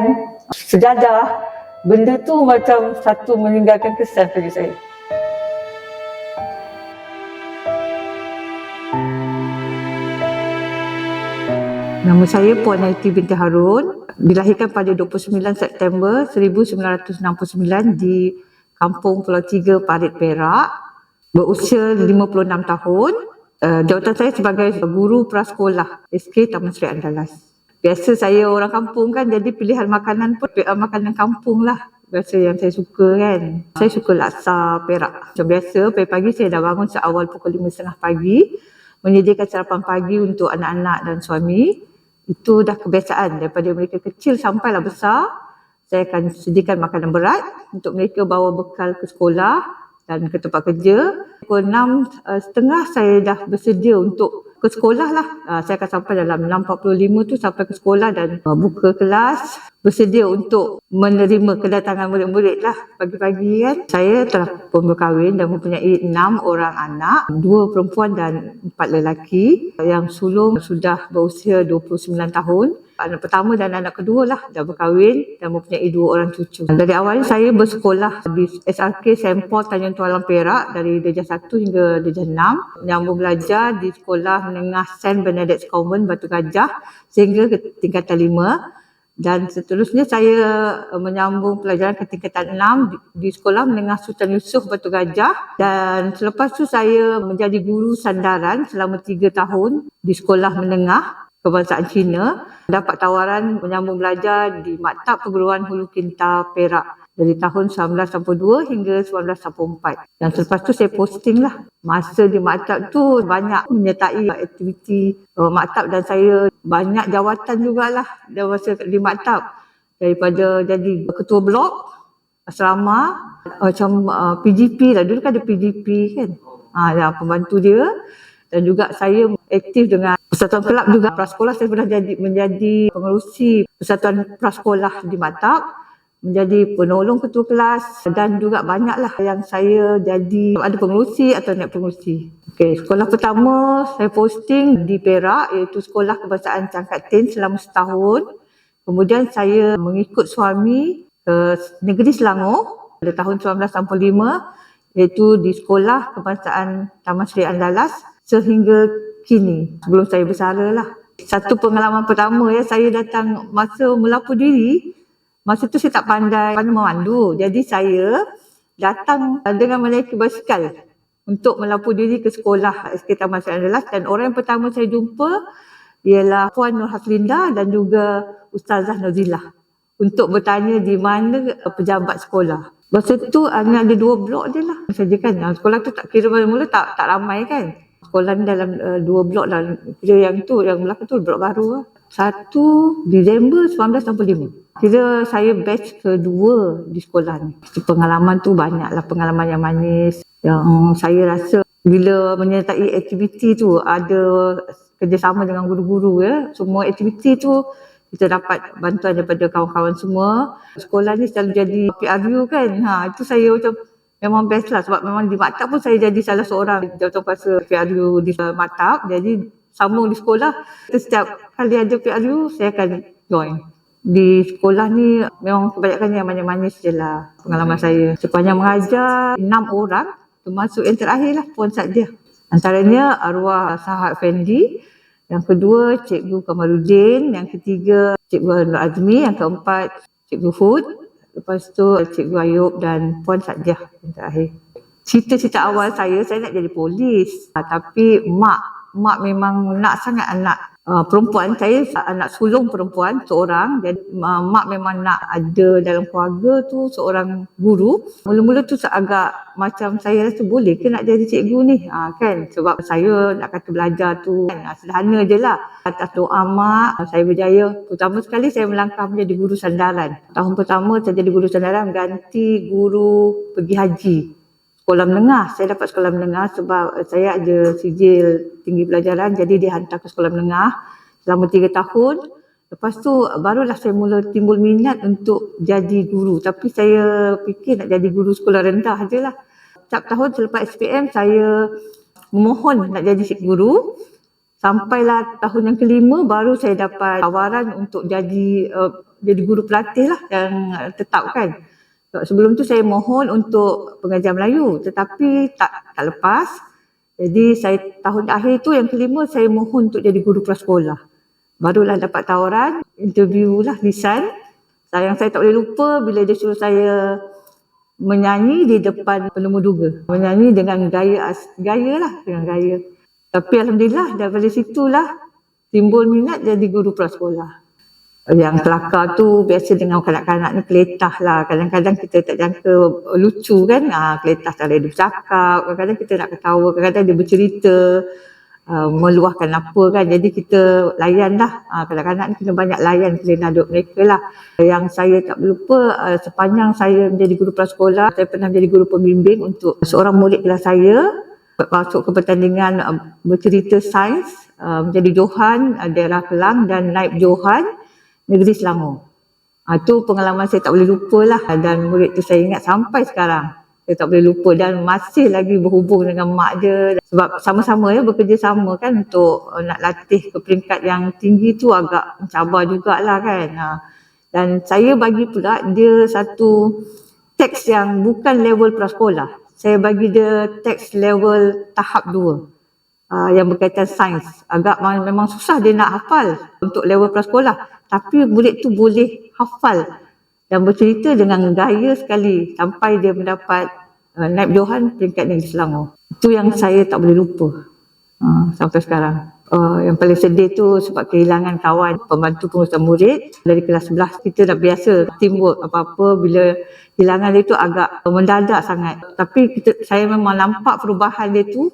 dan sejadah benda tu macam satu meninggalkan kesan bagi saya. Nama saya Puan Aiti binti Harun. Dilahirkan pada 29 September 1969 di Kampung Pulau Tiga, Parit Perak. Berusia 56 tahun. Uh, jawatan saya sebagai guru prasekolah SK Taman Sri Andalas. Biasa saya orang kampung kan jadi pilihan makanan pun uh, makanan kampung lah. Biasa yang saya suka kan. Saya suka laksa Perak. Macam biasa pagi-pagi saya dah bangun seawal pukul 5.30 pagi. Menyediakan sarapan pagi untuk anak-anak dan suami itu dah kebiasaan daripada mereka kecil sampailah besar saya akan sediakan makanan berat untuk mereka bawa bekal ke sekolah dan ke tempat kerja pukul enam uh, setengah saya dah bersedia untuk ke sekolah lah. Uh, saya akan sampai dalam 6.45 tu sampai ke sekolah dan uh, buka kelas. Bersedia untuk menerima kedatangan murid-murid lah pagi-pagi kan. Saya telah pun berkahwin dan mempunyai enam orang anak. Dua perempuan dan empat lelaki. Yang sulung sudah berusia 29 tahun anak pertama dan anak kedua lah dah berkahwin dan mempunyai dua orang cucu. Dari awal saya bersekolah di SRK Sempol Tanjung Tualang Perak dari darjah 1 hingga darjah 6. Menyambung belajar di sekolah menengah St. Benedict Convent Batu Gajah sehingga ke tingkatan 5 dan seterusnya saya uh, menyambung pelajaran ke tingkatan 6 di, di sekolah menengah Sultan Yusof Batu Gajah dan selepas tu saya menjadi guru sandaran selama 3 tahun di sekolah menengah kebangsaan Cina dapat tawaran menyambung belajar di Maktab Perguruan Hulu Kinta Perak dari tahun 1992 hingga 1994. Dan selepas tu saya posting lah. Masa di maktab tu banyak menyertai aktiviti uh, maktab dan saya banyak jawatan jugalah dan masa di maktab. Daripada jadi ketua blok, asrama, macam uh, PGP lah. Dulu kan ada PGP kan. Ha, ya, pembantu dia dan juga saya aktif dengan Persatuan Kelab juga prasekolah saya pernah jadi menjadi pengerusi Persatuan Prasekolah di Matab menjadi penolong ketua kelas dan juga banyaklah yang saya jadi ada pengerusi atau naik pengerusi. Okey, sekolah pertama saya posting di Perak iaitu Sekolah Kebangsaan Cangkat Tin selama setahun. Kemudian saya mengikut suami ke negeri Selangor pada tahun 1965 iaitu di Sekolah Kebangsaan Taman Sri Andalas sehingga kini sebelum saya bersara lah. Satu pengalaman pertama ya saya datang masa melapor diri masa tu saya tak pandai pandai memandu. Jadi saya datang dengan menaiki basikal untuk melapor diri ke sekolah SK Taman Sri Andalas dan orang yang pertama saya jumpa ialah Puan Nur Haslinda dan juga Ustazah Nozilah untuk bertanya di mana pejabat sekolah. Masa tu hanya ada dua blok je lah saja kan. Sekolah tu tak kira mula-mula tak, tak ramai kan sekolah ni dalam uh, dua blok lah. Kira yang tu, yang belakang tu blok baru lah. Satu Disember 1965. Kira saya batch kedua di sekolah ni. Pengalaman tu banyak lah pengalaman yang manis. Yang saya rasa bila menyertai aktiviti tu ada kerjasama dengan guru-guru ya. Semua aktiviti tu kita dapat bantuan daripada kawan-kawan semua. Sekolah ni selalu jadi PRU kan. Ha, itu saya macam memang best lah sebab memang di maktab pun saya jadi salah seorang. Jawatan kuasa PRU di maktab jadi sambung di sekolah. Setiap kali ada PRU saya akan join. Di sekolah ni memang kebanyakan yang manis-manis je lah pengalaman saya. Sepanjang mengajar enam orang termasuk yang terakhir lah Puan Sadia antaranya arwah Sahad Fendi yang kedua Cikgu Kamarudin yang ketiga Cikgu Nur Azmi yang keempat Cikgu Hud Lepas tu Cikgu Ayub dan Puan Satjah yang terakhir. Cita-cita awal saya, saya nak jadi polis. Uh, tapi mak, mak memang nak sangat anak uh, perempuan. Saya anak sulung perempuan seorang. Jadi uh, mak memang nak ada dalam keluarga tu seorang guru. Mula-mula tu agak macam saya rasa boleh ke nak jadi cikgu ni. Uh, kan? Sebab saya nak kata belajar tu kan, sederhana je lah. Atas doa mak, saya berjaya. Pertama sekali saya melangkah menjadi guru sandaran. Tahun pertama saya jadi guru sandaran ganti guru pergi haji. Sekolah menengah. Saya dapat sekolah menengah sebab saya ada sijil tinggi pelajaran. Jadi dia hantar ke sekolah menengah selama tiga tahun. Lepas tu barulah saya mula timbul minat untuk jadi guru. Tapi saya fikir nak jadi guru sekolah rendah je lah. Setiap tahun selepas SPM saya memohon nak jadi guru. Sampailah tahun yang kelima baru saya dapat tawaran untuk jadi uh, jadi guru pelatih lah yang tetap kan. Sebelum tu saya mohon untuk pengajar Melayu tetapi tak tak lepas. Jadi saya tahun akhir tu yang kelima saya mohon untuk jadi guru prasekolah. Barulah dapat tawaran, interview lah Lisan. Sayang saya tak boleh lupa bila dia suruh saya menyanyi di depan penemu duga. Menyanyi dengan gaya as, gaya lah, dengan gaya. Tapi Alhamdulillah daripada situlah timbul minat jadi guru prasekolah. Yang kelakar tu biasa dengan kanak-kanak ni keletah lah. Kadang-kadang kita tak jangka lucu kan. Ha, keletah cara dia bercakap. Kadang-kadang kita nak ketawa. Kadang-kadang dia bercerita. Uh, meluahkan apa kan. Jadi kita layan lah. Ha, kanak-kanak ni kena banyak layan kelena duduk mereka lah. Yang saya tak lupa uh, sepanjang saya menjadi guru prasekolah. Saya pernah menjadi guru pembimbing untuk seorang murid kelas saya masuk ke pertandingan uh, bercerita sains uh, menjadi Johan uh, daerah Kelang dan naib Johan negeri Selangor. Ha, tu pengalaman saya tak boleh lupa lah dan murid tu saya ingat sampai sekarang. Saya tak boleh lupa dan masih lagi berhubung dengan mak dia sebab sama-sama ya bekerja sama kan untuk uh, nak latih ke peringkat yang tinggi tu agak mencabar jugalah kan. Ha, dan saya bagi pula dia satu teks yang bukan level prasekolah. Saya bagi dia teks level tahap uh, yang berkaitan sains. Agak memang, susah dia nak hafal untuk level prasekolah. Tapi murid tu boleh hafal dan bercerita dengan gaya sekali sampai dia mendapat uh, naib Johan peringkat negeri Selangor. Itu yang saya tak boleh lupa uh, sampai sekarang. Uh, yang paling sedih tu sebab kehilangan kawan pembantu pengurusan murid dari kelas 11 kita dah biasa teamwork apa-apa bila kehilangan dia tu agak mendadak sangat tapi kita saya memang nampak perubahan dia tu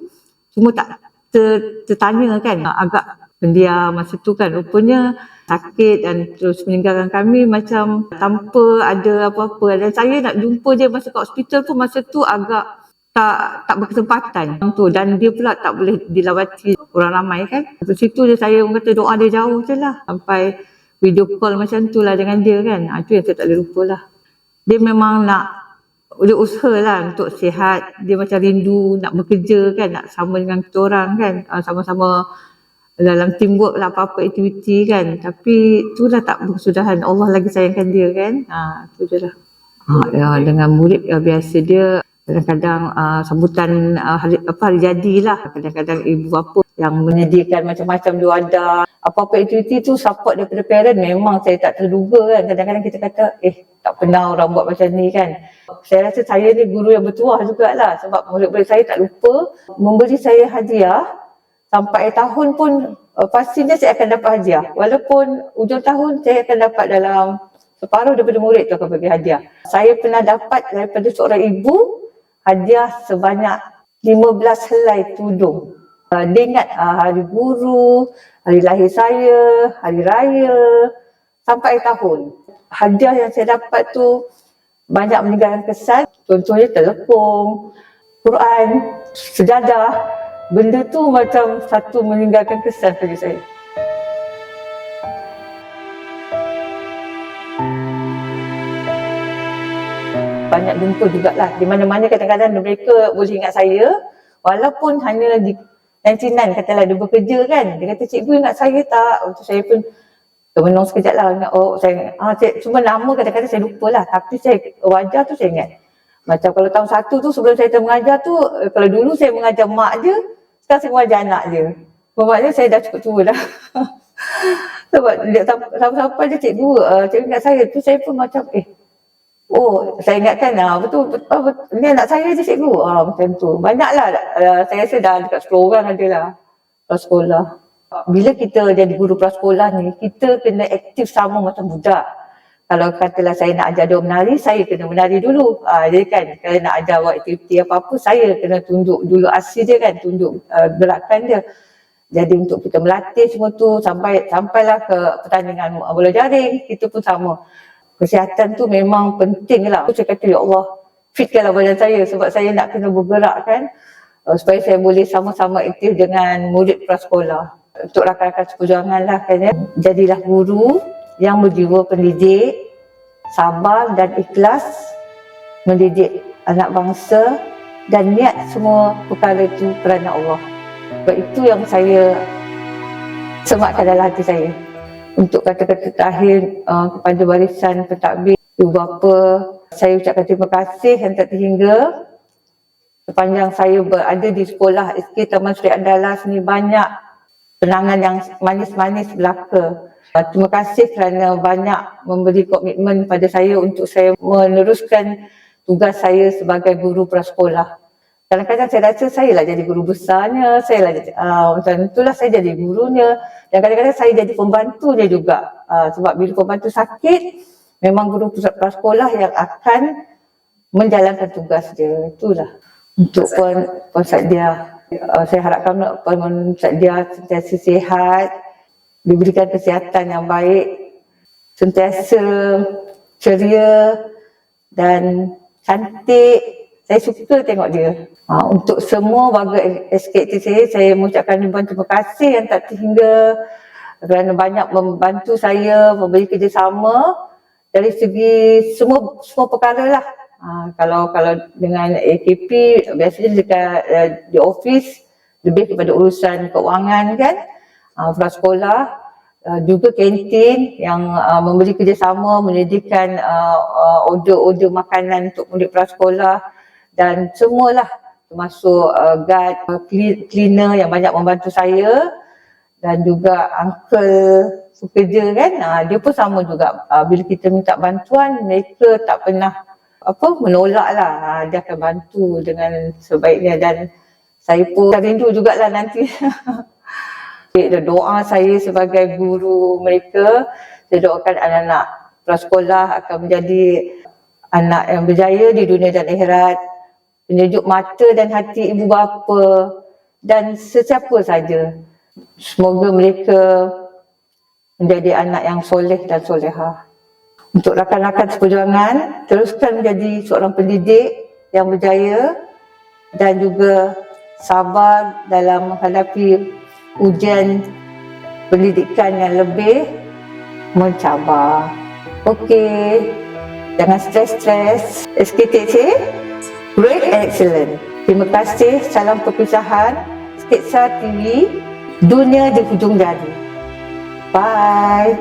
cuma tak ter, tertanya kan agak pendiam masa tu kan rupanya sakit dan terus meninggalkan kami macam tanpa ada apa-apa dan saya nak jumpa dia masa kat hospital pun masa tu agak tak tak berkesempatan tu dan dia pula tak boleh dilawati orang ramai kan. Lepas situ je saya orang kata doa dia jauh je lah sampai video call macam tu lah dengan dia kan. Ha, itu yang saya tak boleh lupa lah. Dia memang nak dia usaha lah untuk sihat. Dia macam rindu nak bekerja kan, nak sama dengan kita orang kan. Ha, sama-sama dalam teamwork lah apa-apa aktiviti kan. Tapi itulah tak berkesudahan. Allah lagi sayangkan dia kan. Ha, itu je lah. Ha, ya, dengan murid ya, biasa dia kadang-kadang uh, sambutan uh, hari, apa hari jadi lah kadang-kadang ibu bapa yang menyediakan macam-macam dia ada. Apa-apa aktiviti tu support daripada parent memang saya tak terduga kan. Kadang-kadang kita kata eh tak pernah orang buat macam ni kan. Saya rasa saya ni guru yang bertuah jugalah sebab murid-murid saya tak lupa memberi saya hadiah. Sampai tahun pun uh, pastinya saya akan dapat hadiah. Walaupun ujung tahun saya akan dapat dalam separuh daripada murid tu akan bagi hadiah. Saya pernah dapat daripada seorang ibu hadiah sebanyak 15 helai tudung. Uh, dia ingat uh, hari guru, hari lahir saya, hari raya, sampai tahun. Hadiah yang saya dapat tu banyak meninggalkan kesan. Contohnya telepon, Quran, sejadah. Benda tu macam satu meninggalkan kesan bagi saya. Banyak jumpa jugalah. Di mana-mana kadang-kadang mereka boleh ingat saya walaupun hanya di 99 katalah dia bekerja kan. Dia kata cikgu ingat saya tak? Waktu saya pun termenung sekejap lah ingat oh saya ah, cuma nama kadang-kadang saya lupa lah tapi saya wajah tu saya ingat. Macam kalau tahun satu tu sebelum saya mengajar tu eh, kalau dulu saya mengajar mak je sekarang saya mengajar anak je. Maknanya saya dah cukup tua dah. Sebab sampai-sampai je cikgu, uh, cikgu ingat saya tu saya pun macam eh Oh, saya ingatkan lah, betul, betul, betul, betul. ni anak saya je cikgu. Ah, macam tu. Banyaklah, uh, saya rasa dah dekat 10 orang ada lah prasekolah. Bila kita jadi guru prasekolah ni, kita kena aktif sama macam budak. Kalau katalah saya nak ajar dia menari, saya kena menari dulu. Ah, jadi kan, kalau nak ajar buat aktiviti apa-apa, saya kena tunjuk dulu asli dia kan, tunjuk uh, gerakan dia. Jadi untuk kita melatih semua tu sampai sampailah ke pertandingan bola jaring, kita pun sama kesihatan tu memang penting lah. Aku cakap ya Allah, fitkanlah badan saya sebab saya nak kena bergerak kan uh, supaya saya boleh sama-sama aktif dengan murid prasekolah. Untuk rakan-rakan seperjuangan lah kan ya. Jadilah guru yang berjiwa pendidik, sabar dan ikhlas mendidik anak bangsa dan niat semua perkara itu kerana Allah. Sebab itu yang saya sematkan dalam hati saya. Untuk kata-kata terakhir uh, kepada barisan pentadbir ibu bapa saya ucapkan terima kasih yang tak terhingga sepanjang saya berada di sekolah SK Taman Sri Andala sini banyak kenangan yang manis-manis belaka. Uh, Terima kasih kerana banyak memberi komitmen pada saya untuk saya meneruskan tugas saya sebagai guru prasekolah. Kadang-kadang saya rasa saya lah jadi guru besarnya, saya lah jadi, uh, macam itulah saya jadi gurunya dan kadang-kadang saya jadi pembantunya juga uh, sebab bila pembantu sakit memang guru prasekolah yang akan menjalankan tugas dia itulah untuk Puan, Puan Sadia. Uh, saya harapkan Puan Sadia sentiasa sihat, diberikan kesihatan yang baik, sentiasa ceria dan cantik. Saya suka tengok dia. Uh, untuk semua warga SKT saya, saya mengucapkan ribuan terima kasih yang tak terhingga kerana banyak membantu saya memberi kerjasama dari segi semua semua perkara lah. Ha, kalau kalau dengan AKP biasanya dekat uh, di office lebih kepada urusan keuangan kan. Uh, prasekolah uh, juga kantin yang uh, memberi kerjasama menyediakan uh, uh, order-order makanan untuk murid prasekolah dan semualah termasuk uh, guard, uh, cle- cleaner yang banyak membantu saya dan juga uncle pekerja kan. Uh, dia pun sama juga. Uh, bila kita minta bantuan mereka tak pernah apa menolak lah uh, dia akan bantu dengan sebaiknya. Dan saya pun rindu jugalah nanti. Doa saya sebagai guru mereka. Saya doakan anak-anak prasekolah akan menjadi anak yang berjaya di dunia dan akhirat penyejuk mata dan hati ibu bapa dan sesiapa saja semoga mereka menjadi anak yang soleh dan soleha. Untuk rakan-rakan seperjuangan, teruskan menjadi seorang pendidik yang berjaya dan juga sabar dalam menghadapi ujian pendidikan yang lebih mencabar. Okey, jangan stres-stres. SKTC, excellent. Terima kasih, salam perpisahan. Sketsa TV, dunia di hujung jari. Bye.